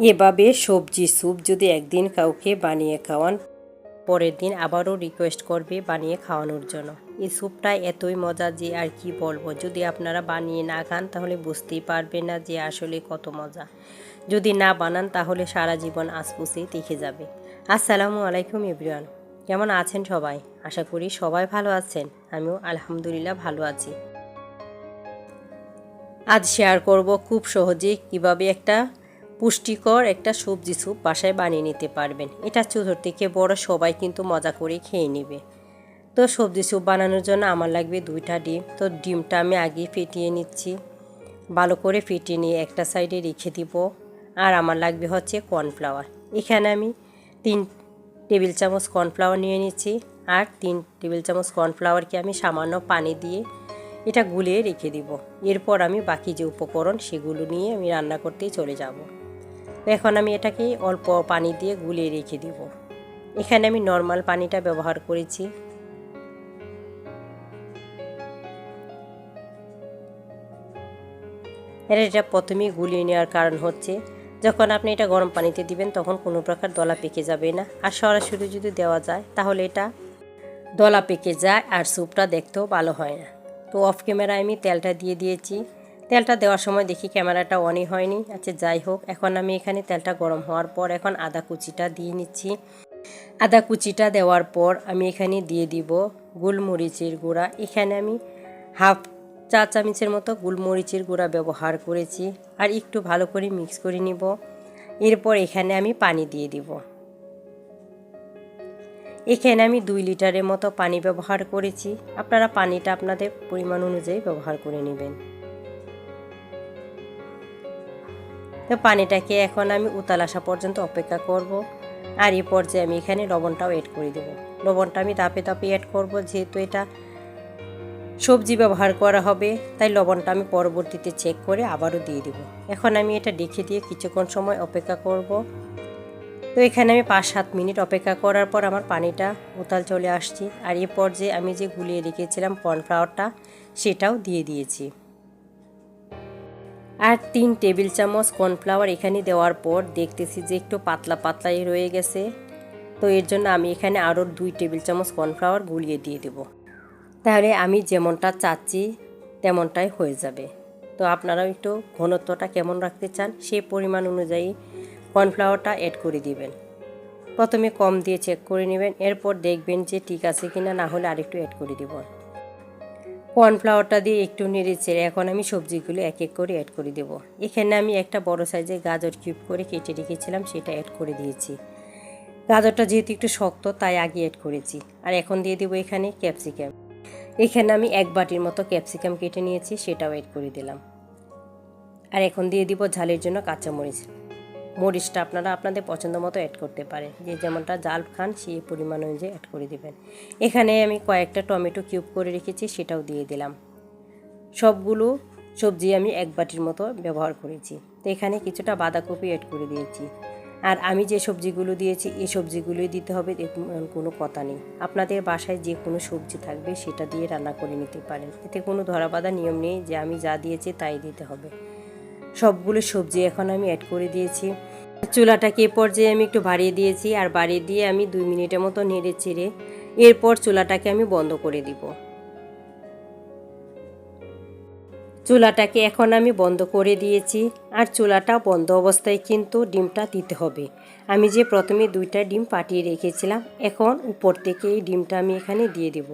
এভাবে সবজি স্যুপ যদি একদিন কাউকে বানিয়ে খাওয়ান, পরের দিন আবারও রিকোয়েস্ট করবে বানিয়ে খাওয়ানোর জন্য। এই স্যুপটা এতই মজা যে আর কি বলব, যদি আপনারা বানিয়ে না খান তাহলে বুঝতেই পারবে না যে আসলে কত মজা। যদি না বানান তাহলে সারা জীবন আসপুসেই দেখে যাবে। আসসালামু আলাইকুম ইব্রিয়ান কেমন আছেন সবাই? আশা করি সবাই ভালো আছেন, আমিও আলহামদুলিল্লাহ ভালো আছি। আজ শেয়ার করব খুব সহজে কীভাবে একটা পুষ্টিকর একটা সবজি স্যুপ বাসায় বানিয়ে নিতে পারবেন। এটা ছোট থেকে বড়, সবাই কিন্তু মজা করে খেয়ে নেবে। তো সবজি স্যুপ বানানোর জন্য আমার লাগবে দুইটা ডিম। তো ডিমটা আমি আগে ফেটিয়ে নিচ্ছি। ভালো করে ফেটিয়ে নিয়ে একটা সাইডে রেখে দিব। আর আমার লাগবে হচ্ছে কর্নফ্লাওয়ার। এখানে আমি তিন টেবিল চামচ কর্নফ্লাওয়ার নিয়ে নিচ্ছি। আর তিন টেবিল চামচ কর্নফ্লাওয়ারকে আমি সামান্য পানি দিয়ে এটা গুলিয়ে রেখে দিব। এরপর আমি বাকি যে উপকরণ সেগুলো নিয়ে আমি রান্না করতেই চলে যাব। এখন আমি এটাকে অল্প পানি দিয়ে গুলিয়ে রেখে দিব। এখানে আমি নর্মাল পানিটা ব্যবহার করেছি। এর এটা প্রথমেই গুলিয়ে নেওয়ার কারণ হচ্ছে, যখন আপনি এটা গরম পানিতে দিবেন, তখন কোনো প্রকার দলা পেকে যাবে না। আর সরাসরি যদি দেওয়া যায়, তাহলে এটা দলা পেকে যায় আর স্যুপটা দেখতেও ভালো হয় না। তো অফ ক্যামেরায় আমি তেলটা দিয়ে দিয়েছি। তেলটা দেওয়ার সময় দেখি ক্যামেরাটা অনই হয়নি। আচ্ছা যাই হোক, এখন আমি এখানে তেলটা গরম হওয়ার পর এখন আদা কুচিটা দিয়ে নিচ্ছি। আদা কুচিটা দেওয়ার পর আমি এখানে দিয়ে দিব গোলমরিচের গুঁড়া। এখানে আমি হাফ চা চামচের মতো গোলমরিচের গুঁড়া ব্যবহার করেছি আর একটু ভালো করে মিক্স করে নিব। এরপর এখানে আমি পানি দিয়ে দিব। এখানে আমি দুই লিটারের মতো পানি ব্যবহার করেছি। আপনারা পানিটা আপনাদের পরিমাণ অনুযায়ী ব্যবহার করে নেবেন। তো পানিটাকে এখন আমি উতাল আসা পর্যন্ত অপেক্ষা করব। আর এই পর্যায়ে আমি এখানে লবণটাও অ্যাড করে দেব। লবণটা আমি তাপে তাপে অ্যাড করব, যেহেতু এটা সবজি ব্যবহার করা হবে, তাই লবণটা আমি পরবর্তীতে চেক করে আবারও দিয়ে দেব। এখন আমি এটা ডেকে দিয়ে কিছুক্ষণ সময় অপেক্ষা করব। তো এখানে আমি পাঁচ সাত মিনিট অপেক্ষা করার পর আমার পানিটা উতাল চলে আসছি। আর এ পর্যায়ে আমি যে গুলিয়ে রেখেছিলাম কর্নফ্লাওয়ারটা সেটাও দিয়ে দিয়েছি। আর তিন টেবিল চামচ কর্নফ্লাওয়ার এখানে দেওয়ার পর দেখতেছি যে একটু পাতলা পাতলাই রয়ে গেছে। তো এর জন্য আমি এখানে আরও দুই টেবিল চামচ কর্নফ্লাওয়ার গুলিয়ে দিয়ে দেব। তাহলে আমি যেমনটা চাচ্ছি, তেমনটাই হয়ে যাবে। তো আপনারাও একটু ঘনত্বটা কেমন রাখতে চান সেই পরিমাণ অনুযায়ী কর্নফ্লাওয়ারটা অ্যাড করে দিবেন। প্রথমে কম দিয়ে চেক করে নেবেন, এরপর দেখবেন যে ঠিক আছে কিনা, না হলে আরেকটু অ্যাড করে দেব। কর্নফ্লাওয়ারটা দিয়ে একটু নেড়ে চেড়ে এখন আমি সবজিগুলো এক এক করে অ্যাড করে দেব। এখানে আমি একটা বড় সাইজের গাজর কিউব করে কেটে রেখেছিলাম, সেটা অ্যাড করে দিয়েছি। গাজরটা যেহেতু একটু শক্ত, তাই আগে অ্যাড করেছি। আর এখন দিয়ে দেবো এখানে ক্যাপসিকাম এখানে আমি এক বাটির মতো ক্যাপসিকাম কেটে নিয়েছি, সেটাও অ্যাড করে দিলাম। আর এখন দিয়ে দিব ঝালের জন্য কাঁচামরিচ। মরিচটা আপনারা আপনাদের পছন্দ মতো অ্যাড করতে পারেন। যে যেমনটা জাল খান, সেই পরিমাণ অনুযায়ী অ্যাড করে দিবেন। এখানে আমি কয়েকটা টমেটো কিউব করে রেখেছি, সেটাও দিয়ে দিলাম। সবগুলো সবজি আমি এক বাটির মতো ব্যবহার করেছি। তো এখানে কিছুটা বাঁধাকপি অ্যাড করে দিয়েছি। আর আমি যে সবজিগুলো দিয়েছি, এই সবজিগুলোই দিতে হবে কোনো কথা নেই। আপনাদের বাসায় যে কোনো সবজি থাকবে, সেটা দিয়ে রান্না করে নিতে পারেন। এতে কোনো ধরা বাঁধা নিয়ম নেই যে আমি যা দিয়েছি, তাই দিতে হবে। সবগুলো সবজি এখন আমি অ্যাড করে দিয়েছি। চুলাটাকে এ পর্যায়ে আমি একটু বাড়িয়ে দিয়েছি আর বাড়িয়ে দিয়ে আমি দুই মিনিটের মতো নেড়ে চেড়ে এরপর চুলাটাকে আমি বন্ধ করে দিব। চুলাটাকে এখন আমি বন্ধ করে দিয়েছি আর চুলাটা বন্ধ অবস্থায় কিন্তু ডিমটা দিতে হবে। আমি যে প্রথমে দুইটা ডিম পাঠিয়ে রেখেছিলাম, এখন উপর থেকে এই ডিমটা আমি এখানে দিয়ে দেব।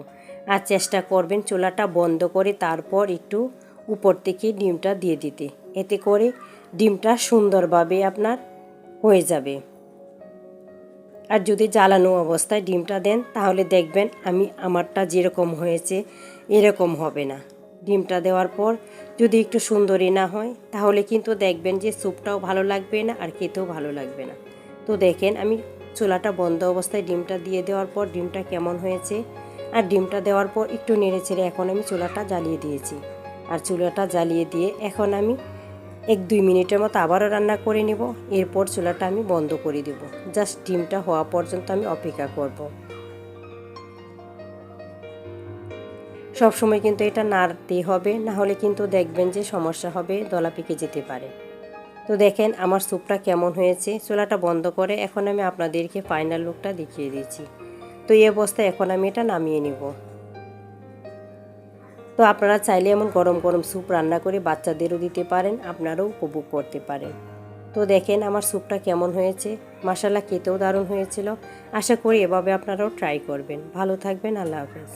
আর চেষ্টা করবেন চুলাটা বন্ধ করে তারপর একটু উপর থেকে ডিমটা দিয়ে দিতে। এতে করে ডিমটা সুন্দরভাবে আপনার হয়ে যাবে। আর যদি জ্বালানো অবস্থায় ডিমটা দেন, তাহলে দেখবেন আমি আমারটা যেরকম হয়েছে, এরকম হবে না। ডিমটা দেওয়ার পর যদি একটু সুন্দরই না হয়, তাহলে কিন্তু দেখবেন যে স্যুপটাও ভালো লাগবে না আর খেতেও ভালো লাগবে না। তো দেখেন, আমি চুলাটা বন্ধ অবস্থায় ডিমটা দিয়ে দেওয়ার পর ডিমটা কেমন হয়েছে, আর ডিমটা দেওয়ার পর একটু নেড়ে ছেড়ে এখন আমি চুলাটা জ্বালিয়ে দিয়েছি। আর চুলাটা জ্বালিয়ে দিয়ে এখন আমি এক দুই মিনিটের মতো আবারও রান্না করে নেব। এরপর চুলাটা আমি বন্ধ করে দেব। জাস্ট ডিমটা হওয়া পর্যন্ত আমি অপেক্ষা করব। সব সময় কিন্তু এটা নাড়তে হবে, না হলে কিন্তু দেখবেন যে সমস্যা হবে, দলা পেকে যেতে পারে। তো দেখেন আমার স্যুপটা কেমন হয়েছে। চুলাটা বন্ধ করে এখন আমি আপনাদেরকে ফাইনাল লুকটা দেখিয়ে দিচ্ছি তো এই অবস্থায় এখন আমি এটা নামিয়ে নিব। তো আপনারা চাইলে এমন গরম গরম স্যুপ রান্না করে বাচ্চাদেরও দিতে পারেন, আপনারাও উপভোগ করতে পারেন। তো দেখেন আমার স্যুপটা কেমন হয়েছে মশালা খেতেও দারুণ হয়েছিল। আশা করি এভাবে আপনারাও ট্রাই করবেন। ভালো থাকবেন, আল্লাহ হাফেজ।